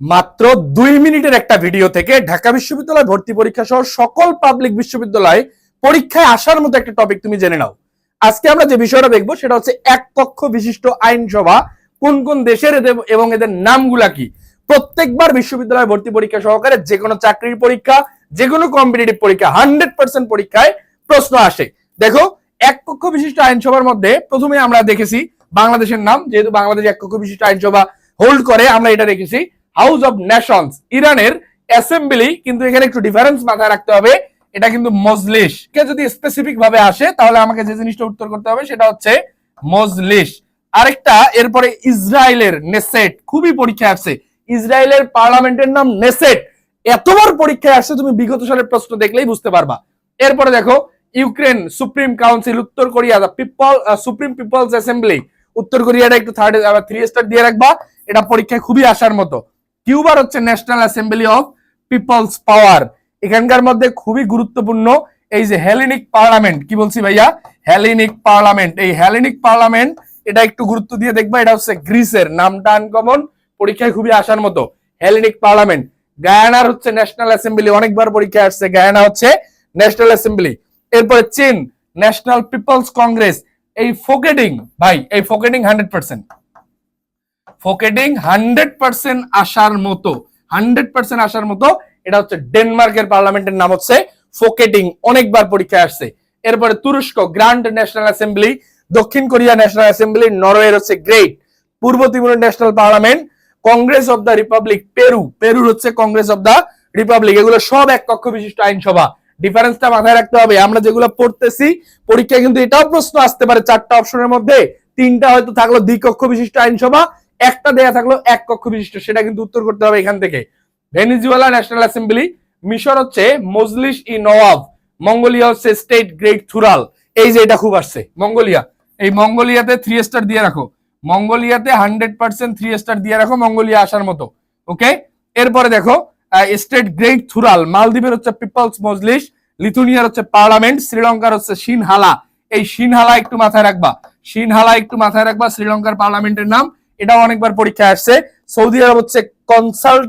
মাত্র দুই মিনিটের একটা ভিডিও থেকে ঢাকা বিশ্ববিদ্যালয় ভর্তি পরীক্ষা সহ সকল পাবলিক বিশ্ববিদ্যালয় পরীক্ষায় আসার মতো একটা টপিক তুমি জেনে নাও। আজকে আমরা যে বিষয়টা দেখব সেটা হচ্ছে এক কক্ষ বিশিষ্ট আইনসভা, কোন কোন দেশের এবং এদের নামগুলা কি? প্রত্যেকবার বিশ্ববিদ্যালয় ভর্তি পরীক্ষা সহকারে যে কোনো চাকরির পরীক্ষা, যে কোনো কম্পিটিটিভ পরীক্ষা হান্ড্রেড পার্সেন্ট পরীক্ষায় প্রশ্ন আসে। দেখো, এক কক্ষ বিশিষ্ট আইনসভার মধ্যে প্রথমে আমরা দেখেছি বাংলাদেশের নাম, যেহেতু বাংলাদেশ এক কক্ষ বিশিষ্ট আইনসভা হোল্ড করে, আমরা এটা রেখেছি হাউস অফ নেশনস। ইরানের অ্যাসেম্বলি কিন্তু এখানে একটু ডিফারেন্স মাথায় রাখতে হবে। এটা কিন্তু মজলিস কে যদি স্পেসিফিক ভাবে আসে, তাহলে আমাকে যে জিনিসটা উত্তর করতে হবে, সেটা হচ্ছে মজলিস আরেকটা, এরপরে ইসরায়েলের নেসেট। খুবই পরীক্ষা আসছে ইসরায়েলের পার্লামেন্টের নাম নেসেট। এতবার পরীক্ষায় আসছে, তুমি বিগত সালের প্রশ্ন দেখলেই বুঝতে পারবা। এরপরে দেখো, ইউক্রেন সুপ্রিম কাউন্সিল, উত্তর Korea the People Supreme People's Assembly উত্তর কোরিয়াটা একটু থার্ড থ্রি স্টার দিয়ে রাখবা। এটা পরীক্ষায় খুবই আসার মতো। কিউবার হচ্ছে National Assembly of People's Power. এখানকার মধ্যে খুবই গুরুত্বপূর্ণ এই যে হেলেনিক পার্লামেন্ট কি বলছি ভাইয়া? হেলেনিক পার্লামেন্ট এই হেলেনিক পার্লামেন্ট এটা একটু গুরুত্ব দিয়ে দেখবা, এটা হচ্ছে গ্রিসের নামটা আনকমন পরীক্ষায় খুবই আসার মতো। হেলেনিক পার্লামেন্ট গায়ানার হচ্ছে ন্যাশনাল অ্যাসেম্বলি অনেকবার পরীক্ষায় আসছে গায়ানা হচ্ছে ন্যাশনাল অ্যাসেম্বলি এরপরে চীন ন্যাশনাল পিপলস কংগ্রেস এই ফোকেডিং ভাই, এই ফোকেডিং হান্ড্রেড পার্সেন্ট ফোকেডিং হান্ড্রেড পার্সেন্ট আসার মতো, হান্ড্রেড পার্সেন্ট আসার মতো, এটা হচ্ছে ডেনমার্কের পার্লামেন্টের নাম হচ্ছে ফোকেটিং, অনেকবার পরীক্ষায় আসছে। এরপরে তুরস্ক, গ্র্যান্ড ন্যাশনাল অ্যাসেম্বলি, দক্ষিণ কোরিয়া ন্যাশনাল অ্যাসেম্বলি, নরওয়ের হচ্ছে গ্রেট। পূর্ব তিমুরের National Parliament, Congress of the Republic, Peru. পেরুর হচ্ছে কংগ্রেস অফ দ্য রিপাবলিক, এগুলো সব এক কক্ষ বিশিষ্ট আইনসভা। ডিফারেন্সটা মাথায় রাখতে হবে, আমরা যেগুলো পড়তেছি, পরীক্ষায় কিন্তু এটাও প্রশ্ন আসতে পারে চারটা অপশনের মধ্যে। তিনটা হয়তো থাকল দ্বিকক্ষ বিশিষ্ট আইনসভা একটা দেয়া থাকল এক কক্ষ বিশিষ্ট, সেটা কিন্তু উত্তর করতে হবে এখান থেকে। ভেনিজুয়েলা ন্যাশনাল অ্যাসেম্বলি, মিশর হচ্ছে মজলিস ই নওয়াব, মঙ্গোলিয়া হচ্ছে স্টেট গ্রেট থুরাল। এই যে এটা খুব আসছে, মঙ্গোলিয়া। এই মঙ্গোলিয়াতে থ্রি স্টার দিয়ে রাখো। মঙ্গোলিয়াতে হান্ড্রেড পার্সেন্ট থ্রি স্টার দিয়ে রাখো মঙ্গোলিয়া আসার মতো ওকে এরপরে দেখো স্টেট গ্রেট থুরাল, মালদ্বীপের হচ্ছে পিপলস মজলিস, লিথুনিয়ার হচ্ছে পার্লামেন্ট, শ্রীলঙ্কার হচ্ছে সিনহালা। এই সিনহালা একটু মাথায় রাখবা। সিনহালা একটু মাথায় রাখবা, শ্রীলঙ্কার পার্লামেন্টের নাম। এটাও অনেকবার পরীক্ষায় আসছে। সৌদি আরব হচ্ছে কনসাল্ট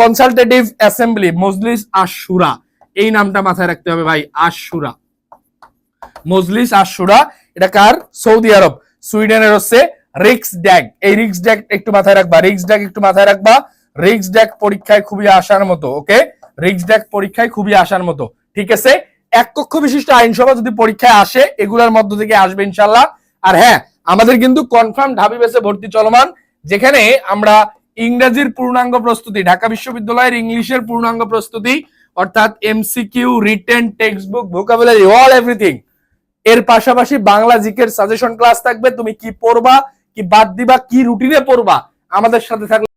কনসালটেটিভ অ্যাসেম্বলি মজলিস আশুরা এই নামটা মাথায় রাখতে হবে ভাই আশুরা মজলিস আশুরা এটা কার? সৌদি আরব। সুইডেনের হচ্ছে রিক্স ড্যাগ এই রিক্স ড্যাগ একটু মাথায় রাখবা রিক্স ড্যাগ একটু মাথায় রাখবা। রিক্স ড্যাগ পরীক্ষায় খুবই আসার মতো ওকে রিক্স ড্যাগ পরীক্ষায় খুবই আসার মতো, ঠিক আছে? এক কক্ষ বিশিষ্ট আইনসভা যদি পরীক্ষায় আসে, এগুলোর মধ্য থেকে আসবে ইনশাল্লাহ আর হ্যাঁ আমাদের কিন্তু কনফার্ম ঢাবি বেসে ভর্তি চলমান, যেখানে আমরা ইংরেজির পূর্ণাঙ্গ প্রস্তুতি, ঢাকা বিশ্ববিদ্যালয়ের ইংলিশের পূর্ণাঙ্গ প্রস্তুতি, অর্থাৎ MCQ written text book vocabulary all everything এর পাশাপাশি বাংলা জিকের সাজেশন ক্লাস থাকবে, তুমি কি পড়বা, কি বাদ দিবা, কি রুটিনে পড়বা, আমাদের সাথে থাকলে